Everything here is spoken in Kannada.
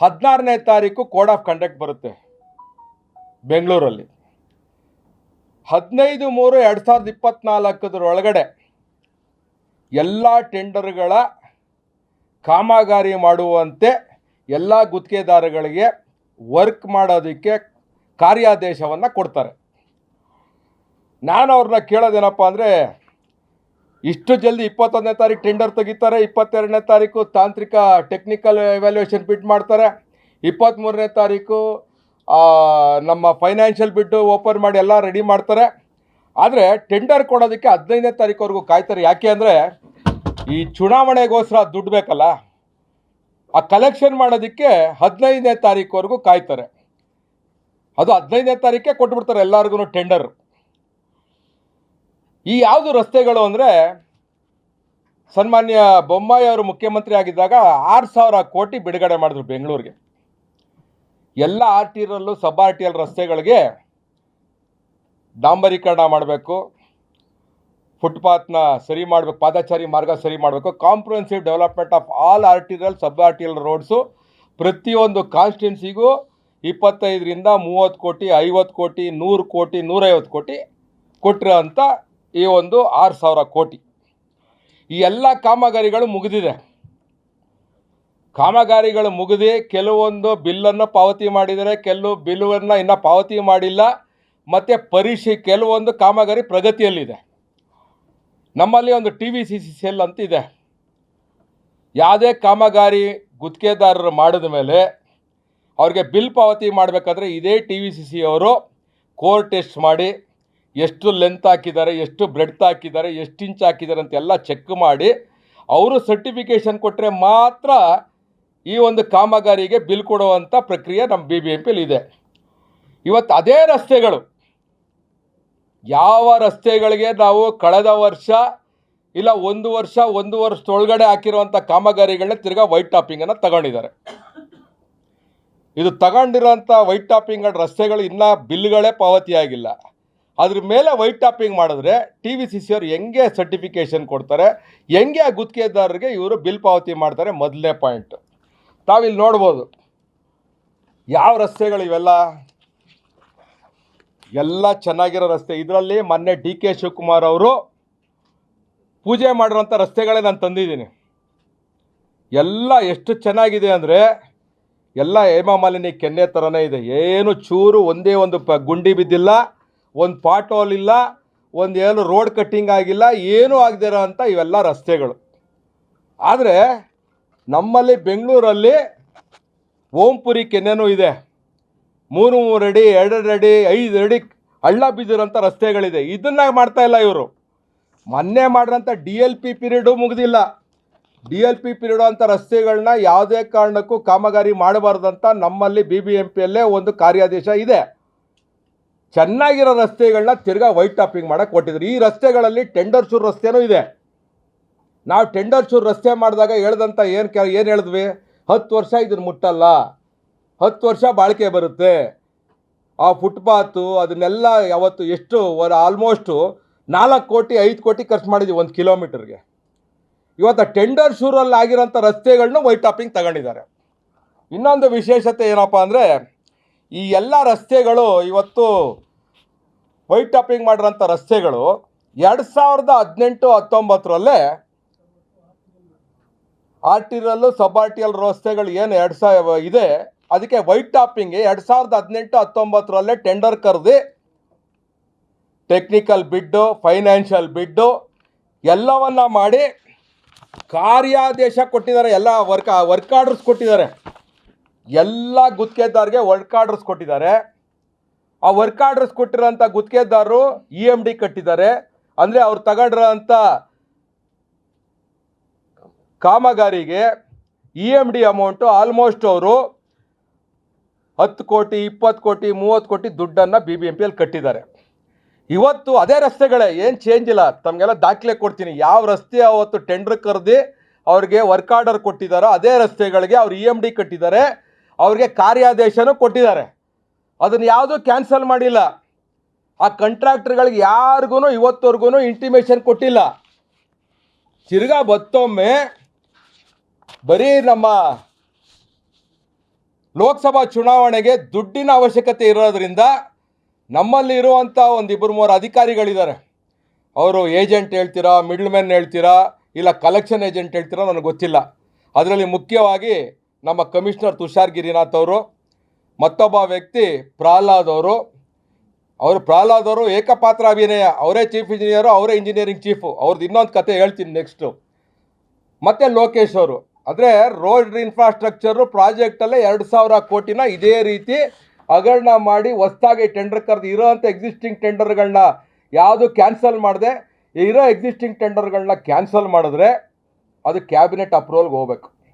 ಹದಿನಾರನೇ ತಾರೀಕು ಕೋಡ್ ಆಫ್ ಕಂಡಕ್ಟ್ ಬರುತ್ತೆ ಬೆಂಗಳೂರಲ್ಲಿ. ಹದಿನೈದು ಮೂರು ಎರಡು ಸಾವಿರದ ಇಪ್ಪತ್ತ್ನಾಲ್ಕದರೊಳಗಡೆ ಎಲ್ಲ ಟೆಂಡರ್ಗಳ ಕಾಮಗಾರಿ ಮಾಡುವಂತೆ ಎಲ್ಲ ಗುತ್ತಿಗೆದಾರಗಳಿಗೆ ವರ್ಕ್ ಮಾಡೋದಕ್ಕೆ ಕಾರ್ಯಾದೇಶವನ್ನು ಕೊಡ್ತಾರೆ. ನಾನು ಅವ್ರನ್ನ ಕೇಳೋದೇನಪ್ಪ ಅಂದರೆ ಇಷ್ಟು ಜಲ್ದಿ ಇಪ್ಪತ್ತೊಂದನೇ ತಾರೀಕು ಟೆಂಡರ್ ತೆಗಿತಾರೆ, ಇಪ್ಪತ್ತೆರಡನೇ ತಾರೀಕು ತಾಂತ್ರಿಕ ಟೆಕ್ನಿಕಲ್ ಎವ್ಯಾಲ್ಯೂಯೇಷನ್ ಬಿಡ್ ಮಾಡ್ತಾರೆ ಇಪ್ಪತ್ತ್ಮೂರನೇ ತಾರೀಕು ನಮ್ಮ ಫೈನಾನ್ಷಿಯಲ್ ಬಿಡ್ಡು ಓಪನ್ ಮಾಡಿ ಎಲ್ಲ ರೆಡಿ ಮಾಡ್ತಾರೆ. ಆದರೆ ಟೆಂಡರ್ ಕೊಡೋದಕ್ಕೆ ಹದಿನೈದನೇ ತಾರೀಕುವರೆಗೂ ಕಾಯ್ತಾರೆ. ಯಾಕೆ ಅಂದರೆ ಈ ಚುನಾವಣೆಗೋಸ್ಕರ ದುಡ್ಡು ಬೇಕಲ್ಲ, ಆ ಕಲೆಕ್ಷನ್ ಮಾಡೋದಕ್ಕೆ ಹದಿನೈದನೇ ತಾರೀಕುವರೆಗೂ ಕಾಯ್ತಾರೆ. ಅದು ಹದಿನೈದನೇ ತಾರೀಕೆ ಕೊಟ್ಬಿಡ್ತಾರೆ ಎಲ್ಲರಿಗೂ ಟೆಂಡರ್ ಈ ಯಾವುದು ರಸ್ತೆಗಳು ಅಂದರೆ ಸನ್ಮಾನ್ಯ ಬೊಮ್ಮಾಯಿ ಅವರು ಮುಖ್ಯಮಂತ್ರಿ ಆಗಿದ್ದಾಗ ಆರು ಸಾವಿರ ಕೋಟಿ ಬಿಡುಗಡೆ ಮಾಡಿದ್ರು ಬೆಂಗಳೂರಿಗೆ. ಎಲ್ಲ ಆರ್ ಟಿ ರಲ್ಲೂ ಸಬ್ ಆರ್ ಟಿ ಎಲ್ ರಸ್ತೆಗಳಿಗೆ ಡಾಂಬರೀಕರಣ ಮಾಡಬೇಕು, ಫುಟ್ಪಾತ್ನ ಸರಿ ಮಾಡಬೇಕು, ಪಾದಚಾರಿ ಮಾರ್ಗ ಸರಿ ಮಾಡಬೇಕು. Comprehensive development of all R T ರಲ್ sub R T L roads ಪ್ರತಿಯೊಂದು ಕಾನ್ಸ್ಟಿಟ್ಯೂನ್ಸಿಗೂ ಇಪ್ಪತ್ತೈದರಿಂದ ಮೂವತ್ತು ಕೋಟಿ, ಐವತ್ತು ಕೋಟಿ, ನೂರು ಕೋಟಿ, ನೂರೈವತ್ತು ಕೋಟಿ ಕೊಟ್ಟಿರೋ ಅಂಥ ಈ ಒಂದು ಆರು ಸಾವಿರ ಕೋಟಿ. ಈ ಎಲ್ಲ ಕಾಮಗಾರಿಗಳು ಮುಗಿದಿದೆ. ಕಾಮಗಾರಿಗಳು ಮುಗಿದು ಕೆಲವೊಂದು ಬಿಲ್ಲನ್ನು ಪಾವತಿ ಮಾಡಿದರೆ, ಕೆಲವು ಬಿಲ್ಲನ್ನು ಇನ್ನೂ ಪಾವತಿ ಮಾಡಿಲ್ಲ. ಮತ್ತು ಪರಿಶಿ ಕೆಲವೊಂದು ಕಾಮಗಾರಿ ಪ್ರಗತಿಯಲ್ಲಿದೆ. ನಮ್ಮಲ್ಲಿ ಒಂದು T V C C cell ಅಂತ ಇದೆ. ಯಾವುದೇ ಕಾಮಗಾರಿ ಗುತ್ತಿಗೆದಾರರು ಮಾಡಿದ ಮೇಲೆ ಅವ್ರಿಗೆ ಬಿಲ್ ಪಾವತಿ ಮಾಡಬೇಕಾದ್ರೆ ಇದೇ ಟಿ ವಿ ಸಿ ಸಿ ಅವರು ಕೋರ್ಟ್ ಟೆಸ್ಟ್ ಮಾಡಿ ಎಷ್ಟು ಲೆಂತ್ ಹಾಕಿದ್ದಾರೆ, ಎಷ್ಟು ಬ್ರೆಡ್ತ್ ಹಾಕಿದ್ದಾರೆ, ಎಷ್ಟು ಇಂಚ್ ಹಾಕಿದ್ದಾರೆ ಅಂತೆಲ್ಲ ಚೆಕ್ ಮಾಡಿ, ಅವರು ಸರ್ಟಿಫಿಕೇಷನ್ ಕೊಟ್ಟರೆ ಮಾತ್ರ ಈ ಒಂದು ಕಾಮಗಾರಿಗೆ ಬಿಲ್ ಕೊಡುವಂಥ ಪ್ರಕ್ರಿಯೆ ನಮ್ಮ ಬಿ ಬಿ ಎಂ ಪಿಲಿ ಇದೆ. ಇವತ್ತು ಅದೇ ರಸ್ತೆಗಳು. ಯಾವ ರಸ್ತೆಗಳಿಗೆ ನಾವು ಕಳೆದ ವರ್ಷ ಇಲ್ಲ ಒಂದು ವರ್ಷ, ಒಂದು ವರ್ಷದೊಳಗಡೆ ಹಾಕಿರುವಂಥ ಕಾಮಗಾರಿಗಳನ್ನ ತಿರ್ಗಾ ವೈಟ್ ಟಾಪಿಂಗನ್ನು ತಗೊಂಡಿದ್ದಾರೆ. ಇದು ತಗೊಂಡಿರೋಂಥ ವೈಟ್ ಟಾಪಿಂಗ್ ರಸ್ತೆಗಳು ಇನ್ನೂ ಬಿಲ್ಗಳೇ ಪಾವತಿ ಆಗಿಲ್ಲ ಅದ್ರ ಮೇಲೆ ವೈಟ್ ಟಾಪಿಂಗ್ ಮಾಡಿದ್ರೆ ಟಿ ವಿ ಸಿ ಸಿ ಅವರು ಹೆಂಗೆ ಸರ್ಟಿಫಿಕೇಷನ್ ಕೊಡ್ತಾರೆ, ಹೆಂಗೆ ಆ ಗುತ್ತಿಗೆದಾರರಿಗೆ ಇವರು ಬಿಲ್ ಪಾವತಿ ಮಾಡ್ತಾರೆ ಮೊದಲನೇ ಪಾಯಿಂಟ್ ತಾವಿಲ್ಲಿ ನೋಡ್ಬೋದು. ಯಾವ ರಸ್ತೆಗಳು ಇವೆಲ್ಲ? ಎಲ್ಲ ಚೆನ್ನಾಗಿರೋ ರಸ್ತೆ. ಇದರಲ್ಲಿ ಮೊನ್ನೆ ಡಿ ಕೆ ಶಿವಕುಮಾರ್ ಅವರು ಪೂಜೆ ಮಾಡಿರೋಂಥ ರಸ್ತೆಗಳೇ ನಾನು ತಂದಿದ್ದೀನಿ. ಎಲ್ಲ ಎಷ್ಟು ಚೆನ್ನಾಗಿದೆ ಅಂದರೆ ಎಲ್ಲ ಹೇಮಾ ಮಾಲಿನಿ ಕೆನ್ನೆ ಥರನೇ ಇದೆ. ಏನು ಚೂರು ಒಂದೇ ಒಂದು ಪ ಗುಂಡಿ ಬಿದ್ದಿಲ್ಲ. ಒಂದು ಪಾಟ್ ಹೋಲ್ ಇಲ್ಲ, ಒಂದು ಏನು ರೋಡ್ ಕಟ್ಟಿಂಗ್ ಆಗಿಲ್ಲ, ಏನೂ ಆಗದಿರೋ ಅಂಥ ಇವೆಲ್ಲ ರಸ್ತೆಗಳು. ಆದರೆ ನಮ್ಮಲ್ಲಿ ಬೆಂಗಳೂರಲ್ಲಿ ಓಂಪುರಿ ಕೆನೆನೂ ಇದೆ. ಮೂರು ಮೂರು ಅಡಿ ಎರಡೆರಡು ಅಡಿ, ಐದು ಅಡಿ ಹಳ್ಳ ಬಿದ್ದಿರೋಂಥ ರಸ್ತೆಗಳಿದೆ. ಇದನ್ನ ಮಾಡ್ತಾ ಇಲ್ಲ ಇವರು. ಮೊನ್ನೆ ಮಾಡಿರೋಂಥ ಡಿ ಎಲ್ ಪಿ ಪೀರಿಯಡು ಮುಗ್ದಿಲ್ಲ. ಡಿ ಎಲ್ ಪಿ ಪಿರಿಯಡು ಅಂತ ರಸ್ತೆಗಳನ್ನ ಯಾವುದೇ ಕಾರಣಕ್ಕೂ ಕಾಮಗಾರಿ ಮಾಡಬಾರ್ದಂತ ನಮ್ಮಲ್ಲಿ ಬಿ ಬಿ ಎಂ ಪಿಯಲ್ಲೇ ಒಂದು ಕಾರ್ಯಾದೇಶ ಇದೆ. ಚೆನ್ನಾಗಿರೋ ರಸ್ತೆಗಳನ್ನ ತಿರ್ಗಾ ವೈಟ್ ಟಾಪಿಂಗ್ ಮಾಡಕ್ಕೆ ಕೊಟ್ಟಿದ್ರು ಈ ರಸ್ತೆಗಳಲ್ಲಿ ಟೆಂಡರ್ ಚೂರು ರಸ್ತೆನೂ ಇದೆ. ನಾವು ಟೆಂಡರ್ ಚೂರು ರಸ್ತೆ ಮಾಡಿದಾಗ ಹೇಳ್ದಂಥ ಏನು ಕೆ, ಏನು ಹೇಳಿದ್ವಿ? ಹತ್ತು ವರ್ಷ ಇದನ್ನು ಮುಟ್ಟಲ್ಲ. ಹತ್ತು ವರ್ಷ ಬಾಳಿಕೆ ಬರುತ್ತೆ. ಆ ಫುಟ್ಪಾತು ಅದನ್ನೆಲ್ಲ ಯಾವತ್ತು ಎಷ್ಟು ಆಲ್ಮೋಸ್ಟು ನಾಲ್ಕು ಕೋಟಿ, ಐದು ಕೋಟಿ ಖರ್ಚು ಮಾಡಿದ್ದೀವಿ ಒಂದು ಕಿಲೋಮೀಟರ್ಗೆ ಇವತ್ತು ಟೆಂಡರ್ ಶೂರಲ್ಲಿ ಆಗಿರೋಂಥ ರಸ್ತೆಗಳನ್ನೂ ವೈಟ್ ಟಾಪಿಂಗ್ ತಗೊಂಡಿದ್ದಾರೆ. ಇನ್ನೊಂದು ವಿಶೇಷತೆ ಏನಪ್ಪ ಅಂದರೆ ಈ ಎಲ್ಲ ರಸ್ತೆಗಳು ಇವತ್ತು ವೈಟ್ ಟಾಪಿಂಗ್ ಮಾಡಿರೋಂಥ ರಸ್ತೆಗಳು ಎರಡು ಸಾವಿರದ ಹದಿನೆಂಟು, ಹತ್ತೊಂಬತ್ತರಲ್ಲೇ ಆರ್ ಟಿ ರಲ್ಲು ಸಬ್ ಆರ್ ಟಿ ಎಲ್ ರಸ್ತೆಗಳು ಏನು ಎರಡು ಸಾವಿರ ಇದೆ, ಅದಕ್ಕೆ ವೈಟ್ ಟಾಪಿಂಗ್ಗೆ ಎರಡು ಸಾವಿರದ ಹದಿನೆಂಟು, ಹತ್ತೊಂಬತ್ತರಲ್ಲೇ ಟೆಂಡರ್ ಕರೆದು, ಟೆಕ್ನಿಕಲ್ ಬಿಡ್ಡು, ಫೈನಾನ್ಷಿಯಲ್ ಬಿಡ್ಡು, ಎಲ್ಲವನ್ನ ಮಾಡಿ ಕಾರ್ಯಾದೇಶ ಕೊಟ್ಟಿದ್ದಾರೆ, ಎಲ್ಲ ವರ್ಕ್ ವರ್ಕ್ ಆರ್ಡರ್ಸ್ ಕೊಟ್ಟಿದ್ದಾರೆ. ಎಲ್ಲ ಗುತ್ತಿಗೆದಾರರಿಗೆ ವರ್ಕ್ ಆರ್ಡರ್ಸ್ ಕೊಟ್ಟಿದ್ದಾರೆ. ಆ ವರ್ಕ್ ಆರ್ಡರ್ಸ್ ಕೊಟ್ಟಿರೋಂಥ ಗುತ್ತಿಗೆದಾರರು ಇ ಎಂ ಡಿ ಕಟ್ಟಿದ್ದಾರೆ. ಅಂದರೆ ಅವ್ರು ತಗೊಂಡಿರೋಂಥ ಕಾಮಗಾರಿಗೆ E M D amount almost ಅವರು ಹತ್ತು ಕೋಟಿ, ಇಪ್ಪತ್ತು ಕೋಟಿ, ಮೂವತ್ತು ಕೋಟಿ ದುಡ್ಡನ್ನು ಬಿ ಬಿ ಎಂ ಪಿಯಲ್ಲಿ ಕಟ್ಟಿದ್ದಾರೆ. ಇವತ್ತು ಅದೇ ರಸ್ತೆಗಳೇ, ಏನು ಚೇಂಜ್ ಇಲ್ಲ. ತಮಗೆಲ್ಲ ದಾಖಲೆ ಕೊಡ್ತೀನಿ. ಯಾವ ರಸ್ತೆ ಅವತ್ತು ಟೆಂಡರ್ ಕರೆದು ಅವ್ರಿಗೆ ವರ್ಕ್ ಆರ್ಡರ್ ಕೊಟ್ಟಿದ್ದಾರೋ ಅದೇ ರಸ್ತೆಗಳಿಗೆ ಅವ್ರು ಇ ಎಂ ಡಿ ಕಟ್ಟಿದ್ದಾರೆ. ಅವ್ರಿಗೆ ಕಾರ್ಯಾದೇಶನೂ ಕೊಟ್ಟಿದ್ದಾರೆ. ಅದನ್ನು ಯಾವುದೂ ಕ್ಯಾನ್ಸಲ್ ಮಾಡಿಲ್ಲ. ಆ ಕಂಟ್ರಾಕ್ಟ್ರ್ಗಳಿಗೆ ಯಾರಿಗೂ ಇವತ್ತವರೆಗೂ ಇಂಟಿಮೇಷನ್ ಕೊಟ್ಟಿಲ್ಲ. ತಿರ್ಗಾ ಮತ್ತೊಮ್ಮೆ ಬರೀ ನಮ್ಮ ಲೋಕಸಭಾ ಚುನಾವಣೆಗೆ ದುಡ್ಡಿನ ಅವಶ್ಯಕತೆ ಇರೋದ್ರಿಂದ ನಮ್ಮಲ್ಲಿ ಇರುವಂಥ ಒಂದು ಇಬ್ಬರು ಮೂರು ಅಧಿಕಾರಿಗಳಿದ್ದಾರೆ. ಅವರು ಏಜೆಂಟ್ ಹೇಳ್ತೀರಾ, ಮಿಡ್ಲ್ ಮ್ಯಾನ್ ಹೇಳ್ತೀರಾ, ಇಲ್ಲ ಕಲೆಕ್ಷನ್ ಏಜೆಂಟ್ ಹೇಳ್ತೀರಾ ನನಗೆ ಗೊತ್ತಿಲ್ಲ. ಅದರಲ್ಲಿ ಮುಖ್ಯವಾಗಿ ನಮ್ಮ ಕಮಿಷನರ್ ತುಷಾರ್ ಗಿರಿನಾಥ್ ಅವರು, ಮತ್ತೊಬ್ಬ ವ್ಯಕ್ತಿ ಪ್ರಹ್ಲಾದ್ ಅವರು. ಅವರು ಪ್ರಹ್ಲಾದ್ ಅವರು ಏಕಪಾತ್ರ ಅಭಿನಯ. ಅವರೇ ಚೀಫ್ ಇಂಜಿನಿಯರು ಅವರೇ ಇಂಜಿನಿಯರಿಂಗ್ ಚೀಫು ಅವ್ರದ್ದು ಇನ್ನೊಂದು ಕತೆ ಹೇಳ್ತೀನಿ ನೆಕ್ಸ್ಟು ಮತ್ತು ಲೋಕೇಶ್ ಅವರು. ಅಂದರೆ ರೋಡ್ ಇನ್ಫ್ರಾಸ್ಟ್ರಕ್ಚರು ಪ್ರಾಜೆಕ್ಟಲ್ಲೇ ಎರಡು ಸಾವಿರ ಕೋಟಿನ ಇದೇ ರೀತಿ ಹಗರಣ ಮಾಡಿ ಹೊಸ್ದಾಗಿ ಟೆಂಡರ್ ಕರೆದು ಇರೋವಂಥ ಎಕ್ಸಿಸ್ಟಿಂಗ್ ಟೆಂಡರ್ಗಳನ್ನ ಯಾವುದು ಕ್ಯಾನ್ಸಲ್ ಮಾಡದೆ, ಇರೋ ಎಕ್ಸಿಸ್ಟಿಂಗ್ ಟೆಂಡರ್ಗಳನ್ನ ಕ್ಯಾನ್ಸಲ್ ಮಾಡಿದ್ರೆ ಅದು ಕ್ಯಾಬಿನೆಟ್ ಅಪ್ರೂವಲ್ಗೆ ಹೋಗ್ಬೇಕು.